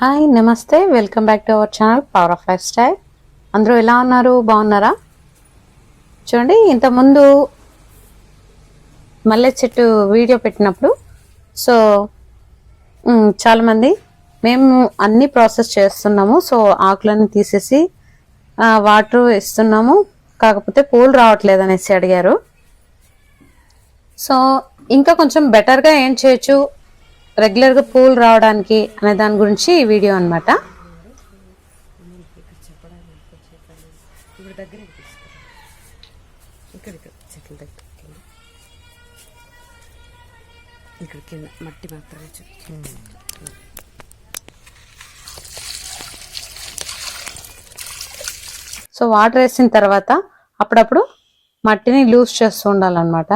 Hi నమస్తే welcome back to our channel power of lifestyle అందరూ ఎలా ఉన్నారు? బాగున్నారా? చూడండి ఇంతకుముందు మల్లె చెట్టు వీడియో పెట్టినప్పుడు సో చాలామంది మేము అన్ని ప్రాసెస్ చేస్తున్నాము. సో ఆకులను తీసేసి వాటర్ ఇస్తున్నాము. కాకపోతే పూలు రావట్లేదు అనేసి అడిగారు. సో ఇంకా కొంచెం బెటర్గా ఏం చేయొచ్చు? రెగ్యులర్గా పూలు రావడానికి అనే దాని గురించి ఈ వీడియో అనమాట ఇక్కడ కింద మట్టి మాత్రమే సో వాటర్ వేసిన తర్వాత అప్పుడప్పుడు మట్టిని లూజ్ చేస్తూ ఉండాలన్నమాట.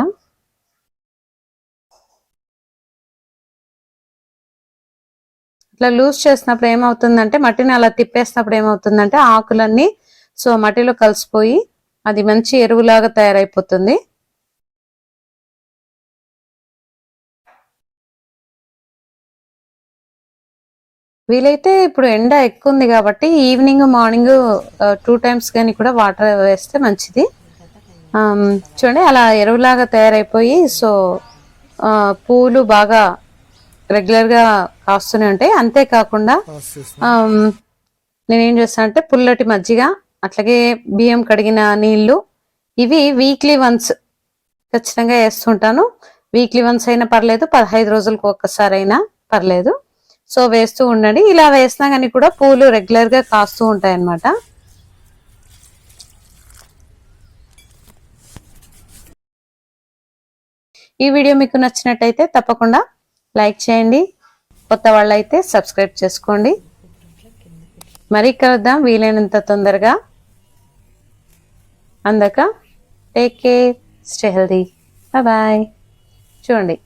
ఇట్లా లూజ్ చేసినప్పుడు ఏమవుతుందంటే మట్టిని అలా తిప్పేసినప్పుడు ఏమవుతుందంటే ఆకులన్నీ సో మట్టిలో కలిసిపోయి అది మంచి ఎరువులాగా తయారైపోతుంది. వీలైతే ఇప్పుడు ఎండ ఎక్కువ ఉంది కాబట్టి ఈవినింగ్ మార్నింగ్ టూ టైమ్స్ కానీ కూడా వాటర్ వేస్తే మంచిది. చూడండి అలా ఎరువులాగా తయారైపోయి సో పూలు బాగా రెగ్యులర్గా కాస్తూనే ఉంటాయి. అంతేకాకుండా నేనేం చేస్తానంటే పుల్లటి మజ్జిగ అట్లాగే బియ్యం కడిగిన నీళ్ళు ఇవి వీక్లీ వన్స్ ఖచ్చితంగా వేస్తుంటాను. వీక్లీ వన్స్ అయినా పర్లేదు పదహైదు రోజులకు ఒక్కసారి అయినా పర్లేదు. సో వేస్తూ ఉండండి. ఇలా వేసినా కానీ కూడా పూలు రెగ్యులర్గా కాస్తూ ఉంటాయి అన్నమాట ఈ వీడియో మీకు నచ్చినట్టయితే తప్పకుండా లైక్ చేయండి. కొత్త వాళ్ళైతే సబ్స్క్రైబ్ చేసుకోండి. మరీ కలుద్దాం. వీలైనంత తొందరగా. అందక take care stay healthy bye చూడండి.